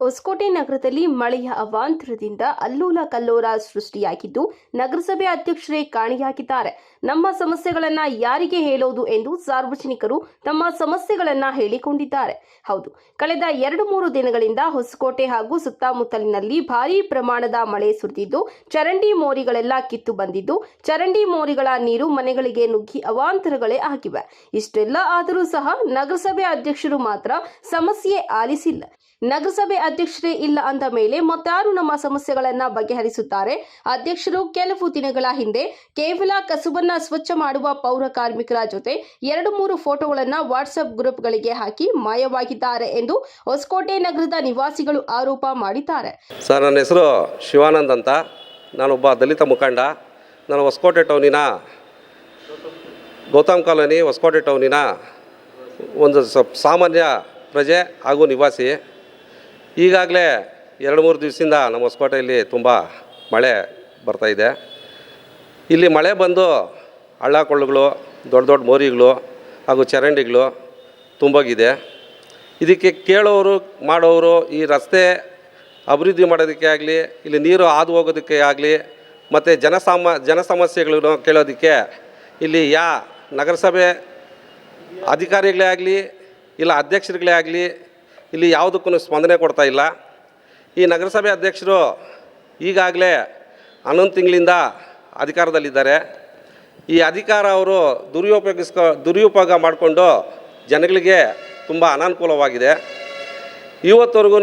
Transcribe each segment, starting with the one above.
ಹೊಸಕೋಟೆ ನಗರದಲ್ಲಿ ಮಳೆಯ ಅವಾಂತರದಿಂದ ಅಲ್ಲೂಲ ಕಲ್ಲೋಲ ಸೃಷ್ಟಿಯಾಗಿದ್ದು ನಗರಸಭೆ ಅಧ್ಯಕ್ಷರೇ ಕಾಣಿಯಾಗಿದ್ದಾರೆ. ನಮ್ಮ ಸಮಸ್ಯೆಗಳನ್ನ ಯಾರಿಗೆ ಹೇಳೋದು ಎಂದು ಸಾರ್ವಜನಿಕರು ತಮ್ಮ ಸಮಸ್ಯೆಗಳನ್ನ ಹೇಳಿಕೊಂಡಿದ್ದಾರೆ. ಹೌದು, ಕಳೆದ ಎರಡು ಮೂರು ದಿನಗಳಿಂದ ಹೊಸಕೋಟೆ ಹಾಗೂ ಸುತ್ತಮುತ್ತಲಿನಲ್ಲಿ ಭಾರೀ ಪ್ರಮಾಣದ ಮಳೆ ಸುರಿದಿದ್ದು, ಚರಂಡಿ ಮೋರಿಗಳೆಲ್ಲ ಕಿತ್ತು ಬಂದಿದ್ದು, ಚರಂಡಿ ಮೋರಿಗಳ ನೀರು ಮನೆಗಳಿಗೆ ನುಗ್ಗಿ ಅವಾಂತರಗಳೇ ಆಗಿವೆ. ಇಷ್ಟೆಲ್ಲ ಆದರೂ ಸಹ ನಗರಸಭೆ ಅಧ್ಯಕ್ಷರು ಮಾತ್ರ ಸಮಸ್ಯೆ ಆಲಿಸಿಲ್ಲ. ನಗರಸಭೆ ಅಧ್ಯಕ್ಷರೇ ಇಲ್ಲ ಅಂದ ಮೇಲೆ ಮತ್ತಾರು ನಮ್ಮ ಸಮಸ್ಯೆಗಳನ್ನ ಬಗೆಹರಿಸುತ್ತಾರೆ. ಅಧ್ಯಕ್ಷರು ಕೆಲವು ದಿನಗಳ ಹಿಂದೆ ಕೇವಲ ಕಸುಬನ್ನ ಸ್ವಚ್ಛ ಮಾಡುವ ಪೌರ ಕಾರ್ಮಿಕರ ಜೊತೆ ಎರಡು ಮೂರು ಫೋಟೋಗಳನ್ನ ವಾಟ್ಸ್ಆಪ್ ಗ್ರೂಪ್ಗಳಿಗೆ ಹಾಕಿ ಮಾಯವಾಗಿದ್ದಾರೆ ಎಂದು ಹೊಸಕೋಟೆ ನಗರದ ನಿವಾಸಿಗಳು ಆರೋಪ ಮಾಡಿದ್ದಾರೆ. ಸರ್, ನನ್ನ ಹೆಸರು ಶಿವಾನಂದ್ ಅಂತ. ನಾನೊಬ್ಬ ದಲಿತ ಮುಖಂಡ. ನಾನು ಹೊಸಕೋಟೆ ಟೌನಿನ ಗೌತಮ್ ಕಾಲೋನಿ ಹೊಸಕೋಟೆ ಟೌನಿನ ಒಂದು ಸಾಮಾನ್ಯ ಪ್ರಜೆ ಹಾಗೂ ನಿವಾಸಿ. ಈಗಾಗಲೇ ಎರಡು ಮೂರು ದಿವಸದಿಂದ ನಮ್ಮ ಹೊಸಕೋಟೆಯಲ್ಲಿ ತುಂಬ ಮಳೆ ಬರ್ತಾಯಿದೆ ಇಲ್ಲಿ ಮಳೆ ಬಂದು ಹಳ್ಳ ಕೊಳ್ಳಗಳು ದೊಡ್ಡ ದೊಡ್ಡ ಮೋರಿಗಳು ಹಾಗೂ ಚರಂಡಿಗಳು ತುಂಬೋಗಿದೆ. ಇದಕ್ಕೆ ಕೇಳೋರು, ಮಾಡೋರು ಈ ರಸ್ತೆ ಅಭಿವೃದ್ಧಿ ಮಾಡೋದಕ್ಕೆ ಆಗಲಿ, ಇಲ್ಲಿ ನೀರು ಹಾದು ಹೋಗೋದಕ್ಕೆ ಆಗಲಿ, ಮತ್ತು ಜನಸಾಮ ಜನ ಸಮಸ್ಯೆಗಳನ್ನು ಕೇಳೋದಕ್ಕೆ ಇಲ್ಲಿ ಯಾ ನಗರಸಭೆ ಅಧಿಕಾರಿಗಳೇ ಆಗಲಿ, ಇಲ್ಲ ಅಧ್ಯಕ್ಷರುಗಳೇ ಆಗಲಿ ಇಲ್ಲಿ ಯಾವುದಕ್ಕೂ ಸ್ಪಂದನೆ ಕೊಡ್ತಾ ಇಲ್ಲ. ಈ ನಗರಸಭೆ ಅಧ್ಯಕ್ಷರು ಈಗಾಗಲೇ ಹನ್ನೊಂದು ತಿಂಗಳಿಂದ ಅಧಿಕಾರದಲ್ಲಿದ್ದಾರೆ. ಈ ಅಧಿಕಾರ ಅವರು ದುರುಪಯೋಗಿಸ್ಕೊ, ದುರುಪಯೋಗ ಮಾಡಿಕೊಂಡು ಜನಗಳಿಗೆ ತುಂಬ ಅನಾನುಕೂಲವಾಗಿದೆ. ಇವತ್ತವರೆಗೂ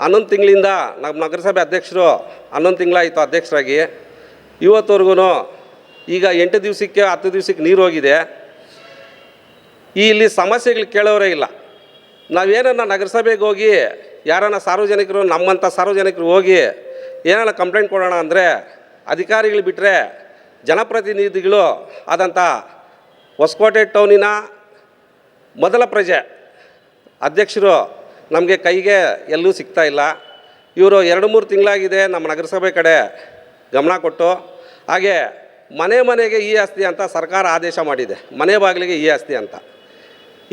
ಹನ್ನೊಂದು ತಿಂಗಳಿಂದ ನಮ್ಮ ನಗರಸಭೆ ಅಧ್ಯಕ್ಷರು ಹನ್ನೊಂದು ತಿಂಗಳಾಯಿತು ಅಧ್ಯಕ್ಷರಾಗಿ. ಇವತ್ತವರೆಗೂ ಈಗ ಎಂಟು ದಿವಸಕ್ಕೆ ಹತ್ತು ದಿವಸಕ್ಕೆ ನೀರು ಹೋಗಿದೆ. ಇಲ್ಲಿ ಸಮಸ್ಯೆಗಳು ಕೇಳೋರೇ ಇಲ್ಲ. ನಾವೇನನ್ನ ನಗರಸಭೆಗೆ ಹೋಗಿ, ಯಾರನ್ನ ಸಾರ್ವಜನಿಕರು ನಮ್ಮಂಥ ಸಾರ್ವಜನಿಕರು ಹೋಗಿ ಏನಾರ ಕಂಪ್ಲೇಂಟ್ ಕೊಡೋಣ ಅಂದರೆ ಅಧಿಕಾರಿಗಳು ಬಿಟ್ಟರೆ ಜನಪ್ರತಿನಿಧಿಗಳು ಆದಂಥ ಹೊಸಕೋಟೆ ಟೌನಿನ ಮೊದಲ ಪ್ರಜೆ ಅಧ್ಯಕ್ಷರು ನಮಗೆ ಕೈಗೆ ಎಲ್ಲೂ ಸಿಗ್ತಾ ಇಲ್ಲ. ಇವರು ಎರಡು ಮೂರು ತಿಂಗಳಾಗಿದೆ ನಮ್ಮ ನಗರಸಭೆ ಕಡೆ ಗಮನ ಕೊಟ್ಟು, ಹಾಗೆ ಮನೆ ಮನೆಗೆ ಈ ಆಸ್ತಿ ಅಂತ ಸರ್ಕಾರ ಆದೇಶ ಮಾಡಿದೆ. ಮನೆ ಬಾಗಿಲಿಗೆ ಈ ಆಸ್ತಿ ಅಂತ.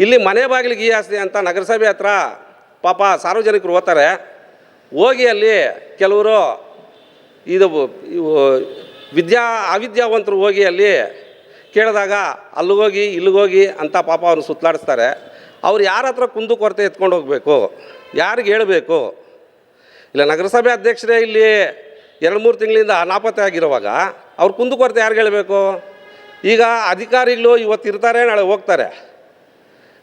ಇಲ್ಲಿ ಮನೆ ಬಾಗಿಲಿಗೆ ಈ ಆಸ್ತಿ ಅಂತ ನಗರಸಭೆ ಹತ್ರ ಪಾಪ ಸಾರ್ವಜನಿಕರು ಓದ್ತಾರೆ. ಹೋಗಿ ಅಲ್ಲಿ ಕೆಲವರು ಇದು ವಿದ್ಯಾ ಅವಿದ್ಯಾವಂತರು ಹೋಗಿ ಅಲ್ಲಿ ಕೇಳಿದಾಗ ಅಲ್ಲಿಗೋಗಿ ಇಲ್ಲಿಗೋಗಿ ಅಂತ ಪಾಪ ಅವ್ರನ್ನ ಸುತ್ತಲಾಡಿಸ್ತಾರೆ ಅವ್ರು ಯಾರ ಹತ್ರ ಕುಂದು ಕೊರತೆ ಎತ್ಕೊಂಡು ಹೋಗಬೇಕು? ಯಾರಿಗೆ ಹೇಳಬೇಕು? ಇಲ್ಲ, ನಗರಸಭೆ ಅಧ್ಯಕ್ಷರೇ ಇಲ್ಲಿ ಎರಡು ಮೂರು ತಿಂಗಳಿಂದ ನಾಪತ್ತೆ ಆಗಿರುವಾಗ ಅವ್ರು ಕುಂದು ಕೊರತೆ ಯಾರಿಗೆ ಹೇಳಬೇಕು? ಈಗ ಅಧಿಕಾರಿಗಳು ಇವತ್ತು ಇರ್ತಾರೆ ನಾಳೆ ಹೋಗ್ತಾರೆ.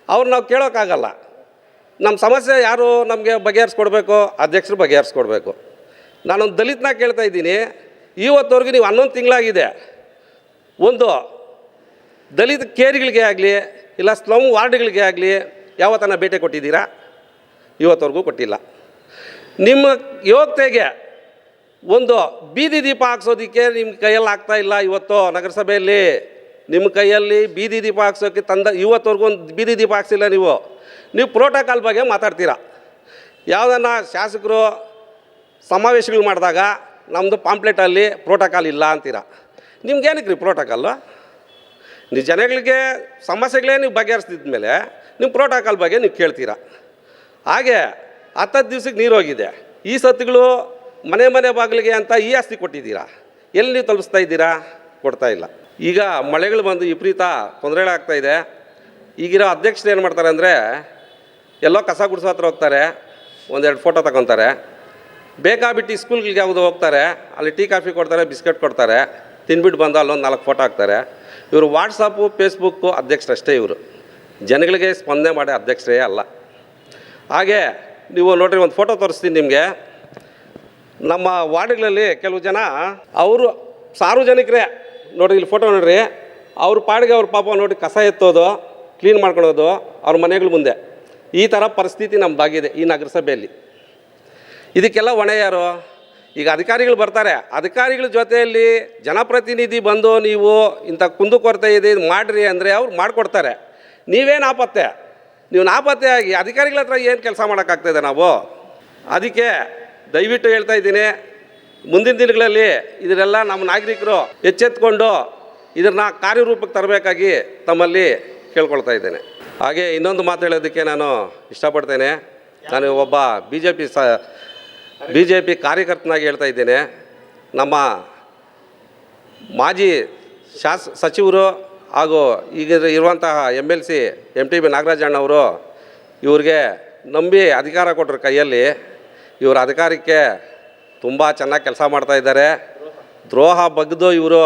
ಅವ್ರು ನಾವು ಕೇಳೋಕ್ಕಾಗಲ್ಲ ನಮ್ಮ ಸಮಸ್ಯೆ ಯಾರು ನಮಗೆ ಬಗೆಹರಿಸ್ಕೊಡ್ಬೇಕು, ಅಧ್ಯಕ್ಷರು ಬಗೆಹರಿಸ್ಕೊಡ್ಬೇಕು. ನಾನೊಂದು ದಲಿತನ ಕೇಳ್ತಾ ಇದ್ದೀನಿ. ಇವತ್ತವರೆಗೂ ನೀವು ಹನ್ನೊಂದು ತಿಂಗಳಾಗಿದೆ. ಒಂದು, ದಲಿತ ಕೇರಿಗಳಿಗೆ ಆಗಲಿ, ಇಲ್ಲ ಸ್ಲಮ್ ವಾರ್ಡ್ಗಳಿಗೆ ಆಗಲಿ, ಯಾವತ್ತನ ಭೇಟಿ ಕೊಟ್ಟಿದ್ದೀರಾ? ಇವತ್ತವರೆಗೂ ಕೊಟ್ಟಿಲ್ಲ. ನಿಮ್ಮ ಯೋಗ್ಯತೆಗೆ ಒಂದು ಬೀದಿ ದೀಪ ಹಾಕ್ಸೋದಕ್ಕೆ ನಿಮ್ಮ ಕೈಯಲ್ಲಿ ಆಗ್ತಾ ಇಲ್ಲ ಇವತ್ತು ನಗರಸಭೆಯಲ್ಲಿ. ನಿಮ್ಮ ಕೈಯಲ್ಲಿ ಬೀದಿ ದೀಪ ಹಾಕ್ಸೋಕ್ಕೆ ತಂದ, ಇವತ್ತವರೆಗೂ ಒಂದು ಬೀದಿ ದೀಪ ಹಾಕ್ಸಿಲ್ಲ ನೀವು. ನೀವು ಪ್ರೋಟೋಕಾಲ್ ಬಗ್ಗೆ ಮಾತಾಡ್ತೀರಾ? ಯಾವುದನ್ನ ಶಾಸಕರು ಸಮಾವೇಶಗಳು ಮಾಡಿದಾಗ ನಮ್ಮದು ಪಾಂಪ್ಲೆಟಲ್ಲಿ ಪ್ರೋಟೋಕಾಲ್ ಇಲ್ಲ ಅಂತೀರ? ನಿಮ್ಗೇನಕ್ಕೆ ರೀ ಪ್ರೋಟೋಕಾಲು ನೀವು ಜನಗಳಿಗೆ ಸಮಸ್ಯೆಗಳೇ ನೀವು ಬಗೆಹರಿಸಿದ್ಮೇಲೆ ನಿಮ್ಮ ಪ್ರೋಟೋಕಾಲ್ ಬಗ್ಗೆ ನೀವು ಕೇಳ್ತೀರ? ಹಾಗೆ ಹತ್ತತ್ತು ದಿವ್ಸಕ್ಕೆ ನೀರು ಹೋಗಿದೆ. ಈ ಸತ್ತುಗಳು ಮನೆ ಮನೆ ಬಾಗಿಲಿಗೆ ಅಂತ ಈ ಆಸ್ತಿ ಕೊಟ್ಟಿದ್ದೀರಾ? ಎಲ್ಲಿ ನೀವು ತಲುಪಿಸ್ತಾ ಇದ್ದೀರಾ? ಕೊಡ್ತಾ ಇಲ್ಲ. ಈಗ ಮಳೆಗಳು ಬಂದು ವಿಪರೀತ ತೊಂದರೆಗಳಾಗ್ತಾ ಇದೆ. ಈಗಿರೋ ಅಧ್ಯಕ್ಷರು ಏನು ಮಾಡ್ತಾರೆ ಅಂದರೆ, ಎಲ್ಲೋ ಕಸ ಗುಡಿಸೋ ಹತ್ರ ಹೋಗ್ತಾರೆ, ಒಂದೆರಡು ಫೋಟೋ ತಗೊತಾರೆ. ಬೇಕಾಬಿಟ್ಟು ಸ್ಕೂಲ್ಗಳಿಗೆ ಯಾವುದೋ ಹೋಗ್ತಾರೆ, ಅಲ್ಲಿ ಟೀ, ಕಾಫಿ ಕೊಡ್ತಾರೆ, ಬಿಸ್ಕೆಟ್ ಕೊಡ್ತಾರೆ, ತಿನ್ಬಿಟ್ಟು ಬಂದು ಅಲ್ಲೊಂದು ನಾಲ್ಕು ಫೋಟೋ ಹಾಕ್ತಾರೆ. ಇವರು ವಾಟ್ಸಪ್ಪು ಫೇಸ್ಬುಕ್ಕು ಅಧ್ಯಕ್ಷರಷ್ಟೇ ಇವರು. ಜನಗಳಿಗೆ ಸ್ಪಂದನೆ ಮಾಡಿ ಅಧ್ಯಕ್ಷರೇ ಅಲ್ಲ. ಹಾಗೆ ನೀವು ನೋಡ್ರಿ, ಒಂದು ಫೋಟೋ ತೋರಿಸ್ತೀನಿ ನಿಮಗೆ. ನಮ್ಮ ವಾರ್ಡ್ಗಳಲ್ಲಿ ಕೆಲವು ಜನ, ಅವರು ಸಾರ್ವಜನಿಕರೇ ನೋಡ್ರಿ, ಇಲ್ಲಿ ಫೋಟೋ ನೋಡ್ರಿ. ಅವ್ರ ಪಾಡಿಗೆ ಅವ್ರ ಪಾಪ ನೋಡಿ ಕಸ ಎತ್ತೋದು ಕ್ಲೀನ್ ಮಾಡ್ಕೊಳ್ಳೋದು, ಅವ್ರ ಮನೆಗಳ ಮುಂದೆ. ಈ ಥರ ಪರಿಸ್ಥಿತಿ ನಮ್ಮದಾಗಿದೆ ಈ ನಗರಸಭೆಯಲ್ಲಿ. ಇದಕ್ಕೆಲ್ಲ ಹೊಣೆ ಯಾರು? ಈಗ ಅಧಿಕಾರಿಗಳು ಬರ್ತಾರೆ. ಅಧಿಕಾರಿಗಳ ಜೊತೆಯಲ್ಲಿ ಜನಪ್ರತಿನಿಧಿ ಬಂದು ನೀವು ಇಂಥ ಕುಂದುಕೊರತೆ ಇದೆ, ಇದು ಮಾಡಿರಿ ಅಂದರೆ ಅವ್ರು ಮಾಡಿಕೊಡ್ತಾರೆ. ನೀವೇ ನಾಪತ್ತೆ ನೀವು ನಾಪತ್ತೆ ಆಗಿ ಅಧಿಕಾರಿಗಳ ಹತ್ರ ಏನು ಕೆಲಸ ಮಾಡೋಕ್ಕಾಗ್ತದೆ ನಾವು? ಅದಕ್ಕೆ ದಯವಿಟ್ಟು ಹೇಳ್ತಾ ಇದ್ದೀನಿ ಮುಂದಿನ ದಿನಗಳಲ್ಲಿ ಇದರೆಲ್ಲ ನಮ್ಮ ನಾಗರಿಕರು ಎಚ್ಚೆತ್ಕೊಂಡು ಇದನ್ನ ಕಾರ್ಯರೂಪಕ್ಕೆ ತರಬೇಕಾಗಿ ತಮ್ಮಲ್ಲಿ ಕೇಳ್ಕೊಳ್ತಾ ಇದ್ದೇನೆ. ಹಾಗೆ ಇನ್ನೊಂದು ಮಾತು ಹೇಳೋದಕ್ಕೆ ನಾನು ಇಷ್ಟಪಡ್ತೇನೆ. ನಾನು ಒಬ್ಬ ಬಿ ಜೆ ಪಿ ಸ ಬಿ ಜೆ ಪಿ ಕಾರ್ಯಕರ್ತನಾಗಿ ಹೇಳ್ತಾ ಇದ್ದೇನೆ. ನಮ್ಮ ಮಾಜಿ ಶಾಸ, ಸಚಿವರು ಹಾಗೂ ಈಗ ಇರುವಂತಹ M L C M T B ನಾಗರಾಜಣ್ಣವರು ಇವ್ರಿಗೆ ನಂಬಿ ಅಧಿಕಾರ ಕೊಟ್ಟರು ಕೈಯಲ್ಲಿ ಇವರ ಅಧಿಕಾರಕ್ಕೆ ತುಂಬ ಚೆನ್ನಾಗಿ ಕೆಲಸ ಮಾಡ್ತಾಯಿದ್ದಾರೆ ದ್ರೋಹ ಬಗ್ದು ಇವರು,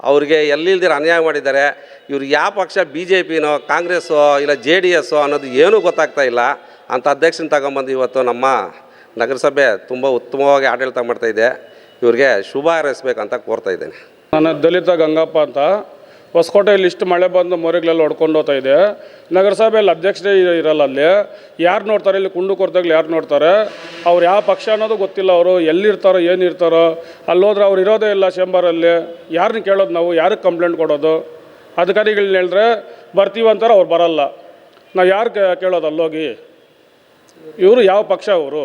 ಅವ್ರಿಗೆ ಎಲ್ಲಿಲ್ದಿರ ಅನ್ಯಾಯ ಮಾಡಿದ್ದಾರೆ. ಇವರು ಯಾವ ಪಕ್ಷ ಬಿ ಜೆ ಪಿನೋ ಕಾಂಗ್ರೆಸ್ಸೋ, ಇಲ್ಲ ಜೆ ಡಿ ಎಸ್ಸೋ ಅನ್ನೋದು ಏನೂ ಗೊತ್ತಾಗ್ತಾ ಇಲ್ಲ. ಅಂತ ಅಧ್ಯಕ್ಷನ ತಗೊಂಬಂದು ಇವತ್ತು ನಮ್ಮ ನಗರಸಭೆ ತುಂಬ ಉತ್ತಮವಾಗಿ ಆಡಳಿತ ಮಾಡ್ತಾಯಿದೆ ಇವ್ರಿಗೆ ಶುಭ ಹಾರೈಸ್ಬೇಕಂತ ಕೋರ್ತಾ ಇದ್ದೇನೆ. ನಾನು ದಲಿತ ಗಂಗಪ್ಪ ಅಂತ ಹೊಸಕೋಟೆಯಲ್ಲಿ ಇಷ್ಟು ಮಳೆ ಬಂದು ಮೊರೆಗಳೆಲ್ಲ ಹೊಡ್ಕೊಂಡು ಹೋಗ್ತಾ ಇದೆ. ನಗರಸಭೆಯಲ್ಲಿ ಅಧ್ಯಕ್ಷರೇ ಇರಲ್ಲ ಅಲ್ಲಿ. ಯಾರು ನೋಡ್ತಾರೆ? ಇಲ್ಲಿ ಕುಂಡು ಕೊರತೆಗಳು ಯಾರು ನೋಡ್ತಾರೆ? ಅವ್ರು ಯಾವ ಪಕ್ಷ ಅನ್ನೋದು ಗೊತ್ತಿಲ್ಲ ಅವರು. ಎಲ್ಲಿರ್ತಾರೋ, ಏನಿರ್ತಾರೋ? ಅಲ್ಲಿ ಹೋದ್ರೆ ಅವ್ರು ಇರೋದೇ ಇಲ್ಲ ಚೇಂಬರಲ್ಲಿ ಯಾರನ್ನ ಕೇಳೋದು ನಾವು? ಯಾರಿಗೆ ಕಂಪ್ಲೇಂಟ್ ಕೊಡೋದು? ಅಧಿಕಾರಿಗಳನ್ನ ಹೇಳಿದ್ರೆ ಬರ್ತೀವಿ ಅಂತಾರೆ, ಅವ್ರು ಬರಲ್ಲ. ನಾವು ಯಾರು ಕೇಳೋದು ಅಲ್ಲೋಗಿ? ಇವರು ಯಾವ ಪಕ್ಷ ಅವರು?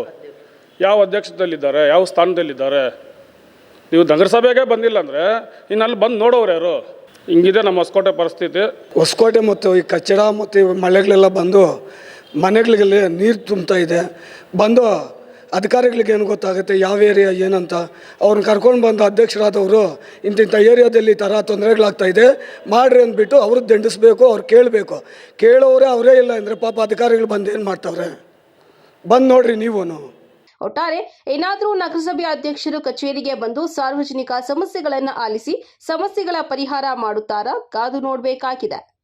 ಯಾವ ಅಧ್ಯಕ್ಷದಲ್ಲಿದ್ದಾರೆ ಯಾವ ಸ್ಥಾನದಲ್ಲಿದ್ದಾರೆ? ನೀವು ನಗರಸಭೆಗೆ ಬಂದಿಲ್ಲ ಅಂದರೆ ಇನ್ನು ಅಲ್ಲಿ ಬಂದು ನೋಡೋರು ಯಾರು? ಹಿಂಗಿದೆ ನಮ್ಮ ಹೊಸಕೋಟೆ ಪರಿಸ್ಥಿತಿ. ಹೊಸಕೋಟೆ ಮತ್ತು ಈ ಕಚ್ಚಡ ಮತ್ತು ಈ ಮಳೆಗಳೆಲ್ಲ ಬಂದು ಮನೆಗಳಿಗೆ ನೀರು ತುಂಬ್ತಾ ಇದೆ. ಬಂದು ಅಧಿಕಾರಿಗಳಿಗೆ ಏನು ಗೊತ್ತಾಗುತ್ತೆ, ಯಾವ ಏರಿಯಾ ಏನಂತ. ಅವ್ರನ್ನ ಕರ್ಕೊಂಡು ಬಂದ ಅಧ್ಯಕ್ಷರಾದವರು ಇಂತಿಂಥ ಏರಿಯಾದಲ್ಲಿ ಥರ ತೊಂದರೆಗಳಾಗ್ತಾ ಇದೆ. ಮಾಡ್ರಿ ಅಂದ್ಬಿಟ್ಟು ಅವರು ದಂಡಿಸ್ಬೇಕು, ಅವ್ರು ಕೇಳಬೇಕು. ಕೇಳೋರೇ ಅವರೇ ಇಲ್ಲ ಅಂದರೆ ಪಾಪ ಅಧಿಕಾರಿಗಳು ಬಂದು ಏನು ಮಾಡ್ತಾವ್ರೆ? ಬಂದು ನೋಡ್ರಿ ನೀವೂ ಒಟ್ಟಾರೆ ಏನಾದರೂ ನಗರಸಭೆ ಅಧ್ಯಕ್ಷರು ಕಚೇರಿಗೆ ಬಂದು ಸಾರ್ವಜನಿಕ ಸಮಸ್ಯೆಗಳನ್ನು ಆಲಿಸಿ ಸಮಸ್ಯೆಗಳ ಪರಿಹಾರ ಮಾಡುತ್ತಾರಾ ಕಾದು ನೋಡಬೇಕಾಗಿದೆ.